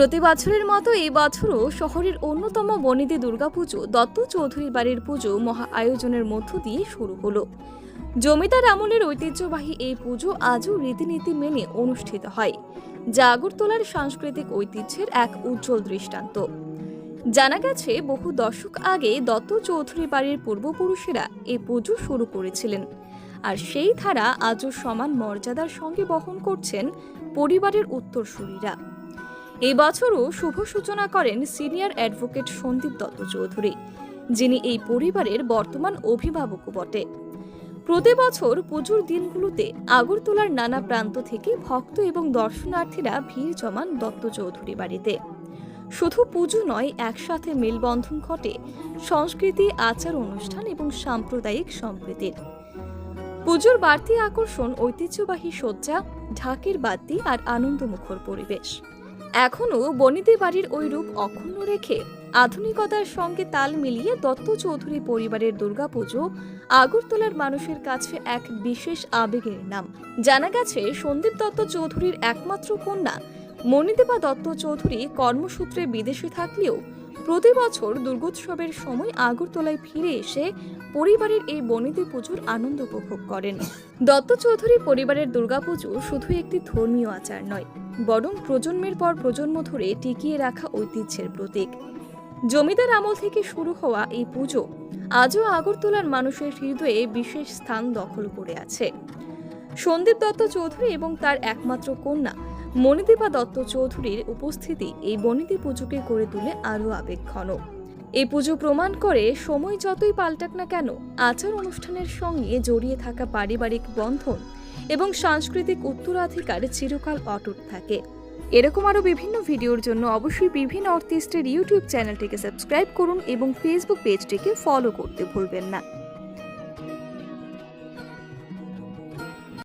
প্রতি বছরের মতো এই বছরও শহরের অন্যতম বনিদি দুর্গাপুজো দত্ত চৌধুরী বাড়ির পুজো মহা আয়োজনের মধ্য দিয়ে শুরু হলো। জমিদার আমলের ঐতিহ্যবাহী এই পুজো আজও রীতিনীতি মেনে অনুষ্ঠিত হয়, যা আগরতলার সাংস্কৃতিক ঐতিহ্যের এক উজ্জ্বল দৃষ্টান্ত। জানা গেছে, বহু দশক আগে দত্ত চৌধুরী বাড়ির পূর্বপুরুষেরা এই পুজো শুরু করেছিলেন, আর সেই ধারা আজও সমান মর্যাদার সঙ্গে বহন করছেন পরিবারের উত্তরসূরিরা। এই বছরও শুভ সূচনা করেন সিনিয়র অ্যাডভোকেট সন্দীপ দত্ত চৌধুরী, যিনি এই পরিবারের বর্তমান অভিভাবকও বটে। প্রতি বছর পুজোর দিনগুলোতে আগরতলার নানা প্রান্ত থেকে ভক্ত এবং দর্শনার্থীরা ভিড় জমান দত্ত চৌধুরী বাড়িতে। শুধু পুজো নয়, একসাথে মেলবন্ধন ঘটে সংস্কৃতি, আচার অনুষ্ঠান এবং সাম্প্রদায়িক সম্প্রীতির। পুজোর বাড়তি আকর্ষণ, ঐতিহ্যবাহী সজ্জা ঢাকের বাদ্যি আর আনন্দমুখর পরিবেশ। এখনও বনিদি বাড়ির ওই রূপ অক্ষুণ্ণ রেখে আধুনিকতার সঙ্গে তাল মিলিয়ে দত্ত চৌধুরী পরিবারের দুর্গাপুজো আগরতলার মানুষের কাছে এক বিশেষ আবেগের নাম। জানা গেছে, সন্দীপ দত্ত চৌধুরীর একমাত্র কন্যা, মণিদেবা দত্ত চৌধুরী কর্মসূত্রে বিদেশে থাকলেও প্রতি বছর দুর্গোৎসবের সময় আগরতলায় ফিরে এসে পরিবারের এই বনিদি পুজোর আনন্দ উপভোগ করেন। দত্ত চৌধুরী পরিবারের দুর্গাপুজো শুধু একটি ধর্মীয় আচার নয়, বরং প্রজন্মের পর প্রজন্ম ধরে টিকিয়ে রাখা ঐতিহ্যের প্রতীক। জমিদার আমল থেকে শুরু হওয়া এই পুজো আজও আগরতলার মানুষের হৃদয়ে বিশেষ স্থান দখল করে আছে। সন্দীপ দত্ত চৌধুরী এবং তার একমাত্র কন্যা মণিদীপা দত্ত চৌধুরীর উপস্থিতি এই বনিদি পুজোকে করে তুলে আরও আবেগঘন। এই পুজো প্রমাণ করে সময় যতই পাল্টাক না কেন, আচার অনুষ্ঠানের সঙ্গে জড়িয়ে থাকা পারিবারিক বন্ধন এবং সাংস্কৃতিক উত্তরাধিকার চিরকাল অটুট থাকে। এরকম আরও বিভিন্ন ভিডিওর জন্য অবশ্যই বিভিন্ন আর্টিস্টের ইউটিউব চ্যানেলটিকে সাবস্ক্রাইব করুন এবং ফেসবুক পেজটিকে ফলো করতে ভুলবেন না।